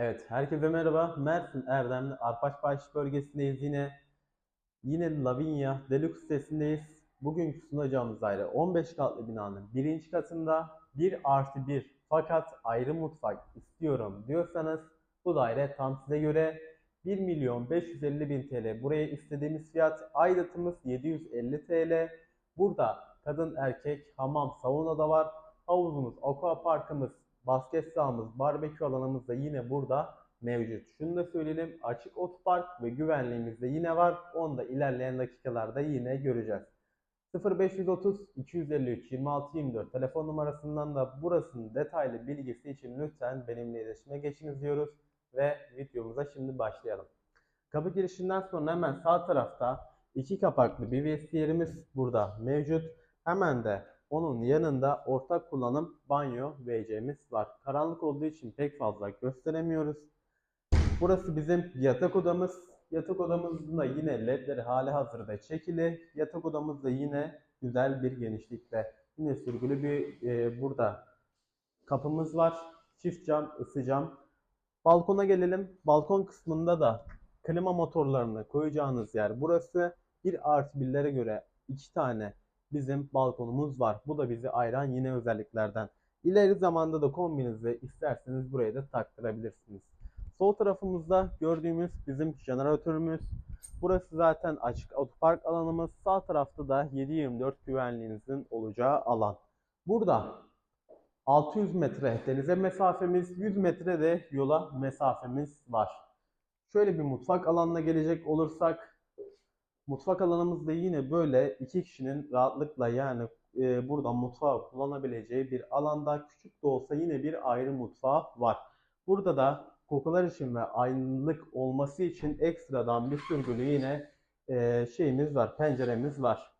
Evet, herkese merhaba. Mersin Erdemli Arpaçbaş bölgesindeyiz yine. Yine Lavinia Deluxe sitesindeyiz. Bugünkü sunacağımız daire 15 katlı binanın birinci katında 1 artı 1 fakat ayrı mutfak istiyorum diyorsanız bu daire tam size göre 1 milyon 550 bin TL. Buraya istediğimiz fiyat aidatımız 750 TL. Burada kadın erkek hamam sauna da var. Havuzumuz, aqua parkımız, basket sahamız, barbekü alanımız da yine burada mevcut. Şunu da söyleyelim açık otopark ve güvenliğimiz de yine var. Onu da ilerleyen dakikalarda yine göreceğiz. 0530 253 26 24 telefon numarasından da burasının detaylı bilgisi için lütfen benimle iletişime geçiniz diyoruz ve videomuza şimdi başlayalım. Kapı girişinden sonra hemen sağ tarafta iki kapaklı bir vestiyerimiz burada mevcut. Hemen de onun yanında ortak kullanım banyo WC'miz var. Karanlık olduğu için pek fazla gösteremiyoruz. Burası bizim yatak odamız. Yatak odamızın da yine ledleri hali hazırda çekili. Yatak odamız da yine güzel bir genişlikte. Yine sürgülü bir e, burada kapımız var. Çift cam, ısı cam. Balkona gelelim. Balkon kısmında da klima motorlarını koyacağınız yer burası. Bir artı birlere göre iki tane bizim balkonumuz var. Bu da bizi ayıran yine özelliklerden. İleri zamanda da kombinize isterseniz buraya da taktırabilirsiniz. Sol tarafımızda gördüğümüz bizim jeneratörümüz. Burası zaten açık otopark alanımız. Sağ tarafta da 7-24 güvenliğinizin olacağı alan. Burada 600 metre denize mesafemiz, 100 metre de yola mesafemiz var. Şöyle bir mutfak alanına gelecek olursak Mutfak alanımızda yine böyle iki kişinin rahatlıkla yani e, burada mutfağı kullanabileceği bir alanda küçük de olsa yine bir ayrı mutfağı var. Burada da kokular için ve aynılık olması için ekstradan bir sürgülü yine e, şeyimiz var, penceremiz var.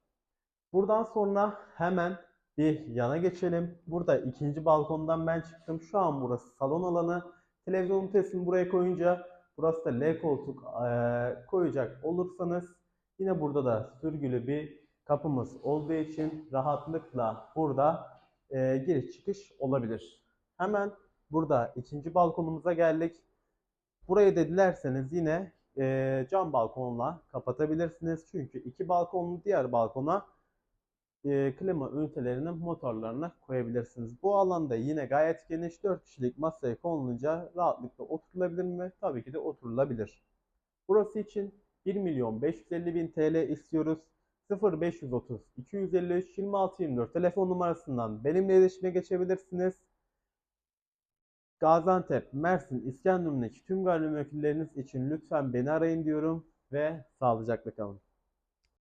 Buradan sonra hemen bir yana geçelim. Burada ikinci balkondan ben çıktım. Şu an burası salon alanı. Televizyon ünitesini buraya koyunca burası da L koltuk e, koyacak olursanız Yine burada da sürgülü bir kapımız olduğu için rahatlıkla burada e, giriş çıkış olabilir. Hemen burada ikinci balkonumuza geldik. Burayı da dilerseniz yine e, cam balkonla kapatabilirsiniz. Çünkü iki balkonlu diğer balkona e, klima ünitelerinin motorlarını koyabilirsiniz. Bu alanda yine gayet geniş 4 kişilik masaya konulunca rahatlıkla oturulabilir mi? Tabii ki de oturulabilir. Burası için 1 milyon 550 bin TL istiyoruz. 0530 253 26 24 telefon numarasından benimle iletişime geçebilirsiniz. Gaziantep, Mersin, İskenderun'daki tüm gayrimenkulleriniz için lütfen beni arayın diyorum ve sağlıcakla kalın.